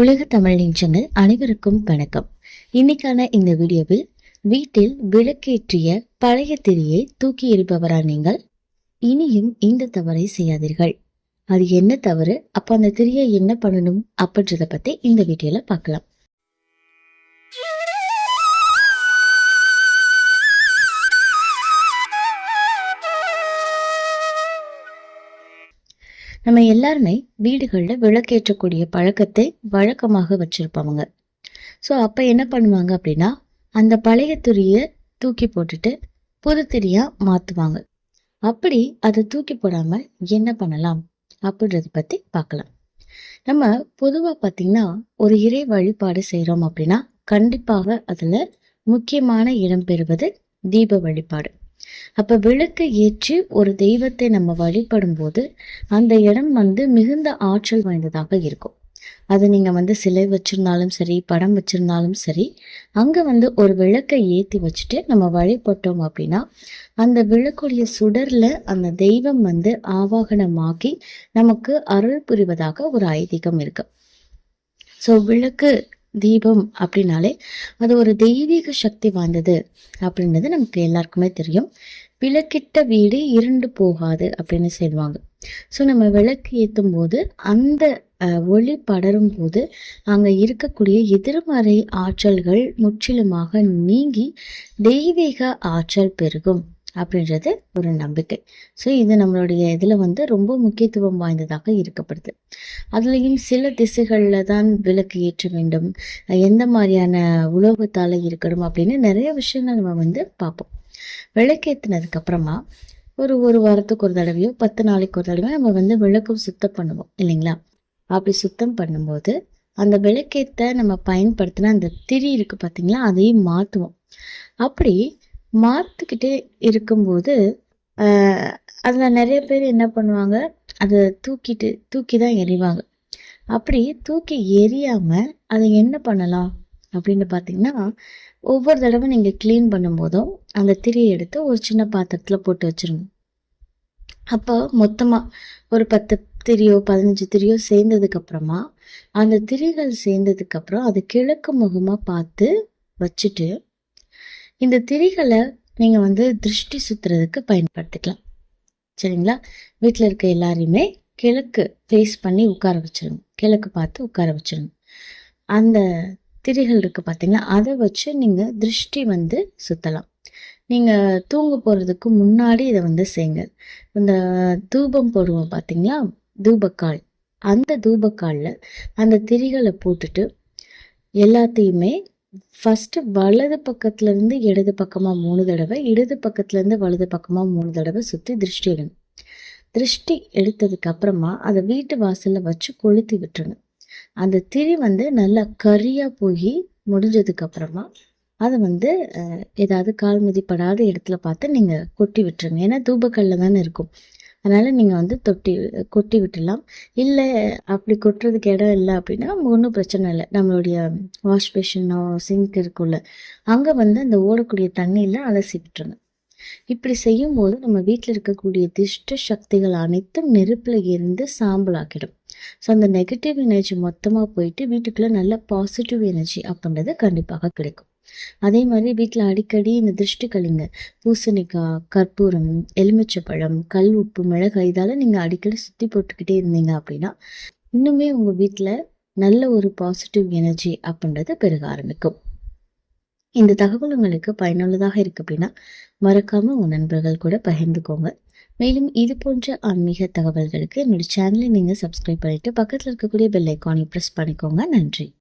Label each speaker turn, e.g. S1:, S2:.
S1: உலக தமிழ் நெஞ்சங்கள் அனைவருக்கும் வணக்கம். இன்னைக்கான இந்த வீடியோவில் வீட்டில் விளக்கேற்றிய பழைய திரியை தூக்கி எறிபவரா நீங்கள்? இனியும் இந்த தவறை செய்யாதீர்கள். அது என்ன தவறு? அப்ப அந்த திரியை என்ன பண்ணணும்? அப்படின்றத பத்தி இந்த வீடியோல பார்க்கலாம். நம்ம எல்லாருமே வீடுகளில் விளக்கேற்றக்கூடிய பழக்கத்தை வழக்கமாக வச்சுருப்பாங்க ஸோ அப்போ என்ன பண்ணுவாங்க அப்படின்னா அந்த பழைய துணியை தூக்கி போட்டுட்டு புது திரியாக மாற்றுவாங்க அப்படி அதை தூக்கி போடாமல் என்ன பண்ணலாம் அப்படின்றத பற்றி பார்க்கலாம். நம்ம பொதுவாக பார்த்திங்கன்னா ஒரு இறை வழிபாடு செய்கிறோம் அப்படின்னா கண்டிப்பாக அதில் முக்கியமான இடம் பெறுவது தீப வழிபாடு. அப்ப விளக்கு ஏற்றி ஒரு தெய்வத்தை நம்ம வழிபடும் போது அந்த இடம் வந்து மிகுந்த ஆற்றல் வாய்ந்ததாக இருக்கும். அது நீங்க வந்து சிலை வச்சிருந்தாலும் சரி படம் வச்சிருந்தாலும் சரி அங்க வந்து ஒரு விளக்கை ஏத்தி வச்சுட்டு நம்ம வழிபட்டோம் அப்படின்னா அந்த விளக்குடைய சுடர்ல அந்த தெய்வம் வந்து ஆவாகனமாக்கி நமக்கு அருள் புரிவதாக ஒரு ஐதீகம் இருக்கு. ஸோ விளக்கு தீபம் அப்படின்னாலே அது ஒரு தெய்வீக சக்தி வாய்ந்தது அப்படின்றது நமக்கு எல்லாருக்குமே தெரியும். விளக்கிட்ட வீடு இருண்டு போகாது அப்படின்னு சொல்லுவாங்க. ஸோ நம்ம விளக்கு ஏற்றும் போது அந்த ஒளி படரும் போது அங்கே இருக்கக்கூடிய எதிர்மறை ஆற்றல்கள் முற்றிலுமாக நீங்கி தெய்வீக ஆற்றல் பெருகும். அப்படின்றது ஒரு நம்பிக்கை. ஸோ இது நம்மளுடைய இதில் வந்து ரொம்ப முக்கியத்துவம் வாய்ந்ததாக இருக்கப்படுது அதுலேயும் சில திசைகளில் தான் விளக்கு ஏற்ற வேண்டும். எந்த மாதிரியான உலோகத்தால் இருக்கணும் அப்படின்னு நிறைய விஷயங்கள் நம்ம வந்து பார்ப்போம். விளக்கேற்றினதுக்கு அப்புறமா ஒரு ஒரு வாரத்துக்கு ஒரு தடவையோ பத்து நாளைக்கு ஒரு தடவையோ நம்ம வந்து விளக்கம் சுத்தம் பண்ணுவோம் இல்லைங்களா? அப்படி சுத்தம் பண்ணும்போது அந்த விளக்கேற்ற நம்ம பயன்படுத்தின அந்த திரி இருக்கு பார்த்தீங்களா அதையும் மாற்றுவோம் அப்படி மாற்றிக்கிட்டே இருக்கும்போது அதில் நிறைய பேர் என்ன பண்ணுவாங்க அதை தூக்கிட்டு தூக்கி தான் எறிவாங்க. அப்படி தூக்கி எரியாமல் அதை என்ன பண்ணலாம் அப்படின்னு பார்த்தீங்கன்னா ஒவ்வொரு தடவை நீங்கள் க்ளீன் பண்ணும்போதும் அந்த திரியை எடுத்து ஒரு சின்ன பாத்திரத்தில் போட்டு வச்சுருங்க. அப்போ மொத்தமாக ஒரு பத்து திரியோ பதினஞ்சு திரியோ சேர்ந்ததுக்கப்புறமா அந்த திரிகள் சேர்ந்ததுக்கப்புறம் அது கிழக்கு முகமாக பார்த்து வச்சுட்டு இந்த திரிகளை நீங்கள் வந்து திருஷ்டி சுற்றுறதுக்கு பயன்படுத்திக்கலாம். சரிங்களா? வீட்டில் இருக்க எல்லாரையுமே கிழக்கு ஃபேஸ் பண்ணி உட்கார வச்சிருங்க. கிழக்கு பார்த்து உட்கார வச்சிருங்க. அந்த திரிகள் இருக்குது பார்த்தீங்களா? அதை வச்சு நீங்கள் திருஷ்டி வந்து சுற்றலாம் நீங்கள் தூங்க போகிறதுக்கு முன்னாடி இதை வந்து செய்யுங்க. இந்த தூபம் போடுவோம் பார்த்தீங்களா? தூபக்கால். அந்த தூபக்காலில் அந்த திரிகளை போட்டுட்டு எல்லாத்தையுமே ஃபஸ்ட்டு வலது பக்கத்துலேருந்து இடது பக்கமாக மூணு தடவை இடது பக்கத்துலேருந்து வலது பக்கமாக மூணு தடவை சுற்றி திருஷ்டி எடுங்க திருஷ்டி எடுத்ததுக்கு அப்புறமா அதை வீட்டு வாசலில் வச்சு கொளுத்தி விட்டுருங்க. அந்த திரி வந்து நல்லா கரியாக போய் முடிஞ்சதுக்கு அப்புறமா அதை வந்து ஏதாவது கால் மிதிப்படாத இடத்துல பார்த்து நீங்கள் கொட்டி விட்டுருங்க. ஏன்னா தூபக்கல்ல தானே இருக்கும். அதனால் நீங்கள் வந்து தொட்டி கொட்டி விட்டுடலாம் இல்லை அப்படி கொட்டுறதுக்கு இடம் இல்லை அப்படின்னா ஒன்றும் பிரச்சனை இல்லை. நம்மளுடைய வாஷ் பேஷனோ சிங்க் இருக்குல்ல அங்கே வந்து அந்த ஓடக்கூடிய தண்ணியில் அலசி விட்டுருங்க. இப்படி செய்யும்போது நம்ம வீட்டில் இருக்கக்கூடிய திஷ்ட சக்திகள் அனைத்தும் நெருப்பில் இருந்து சாம்பலாக்கிடும். ஸோ அந்த நெகட்டிவ் எனர்ஜி மொத்தமாக போயிட்டு வீட்டுக்குள்ளே நல்ல பாசிட்டிவ் எனர்ஜி அப்படின்றது கண்டிப்பாக கிடைக்கும். அதே மாதிரி வீட்டில் அடிக்கடி இந்த திருஷ்டி பூசணிக்காய் கற்பூரம் எலுமிச்சப்பழம் கல் உப்பு மிளகாய் இதால் நீங்கள் அடிக்கடி சுற்றி போட்டுக்கிட்டே இருந்தீங்க அப்படின்னா இன்னுமே உங்கள் வீட்டில் நல்ல ஒரு பாசிட்டிவ் எனர்ஜி அப்படின்றது பெருக ஆரம்பிக்கும். இந்த தகவல் உங்களுக்கு பயனுள்ளதாக இருக்கு அப்படின்னா மறக்காம உங்க நண்பர்கள் கூட பகிர்ந்துக்கோங்க. மேலும் இது போன்ற ஆன்மீக தகவல்களுக்கு என்னோட சேனலை நீங்க சப்ஸ்கிரைப் பண்ணிட்டு பக்கத்தில் இருக்கக்கூடிய பெல் ஐக்கானை ப்ரெஸ் பண்ணிக்கோங்க. நன்றி.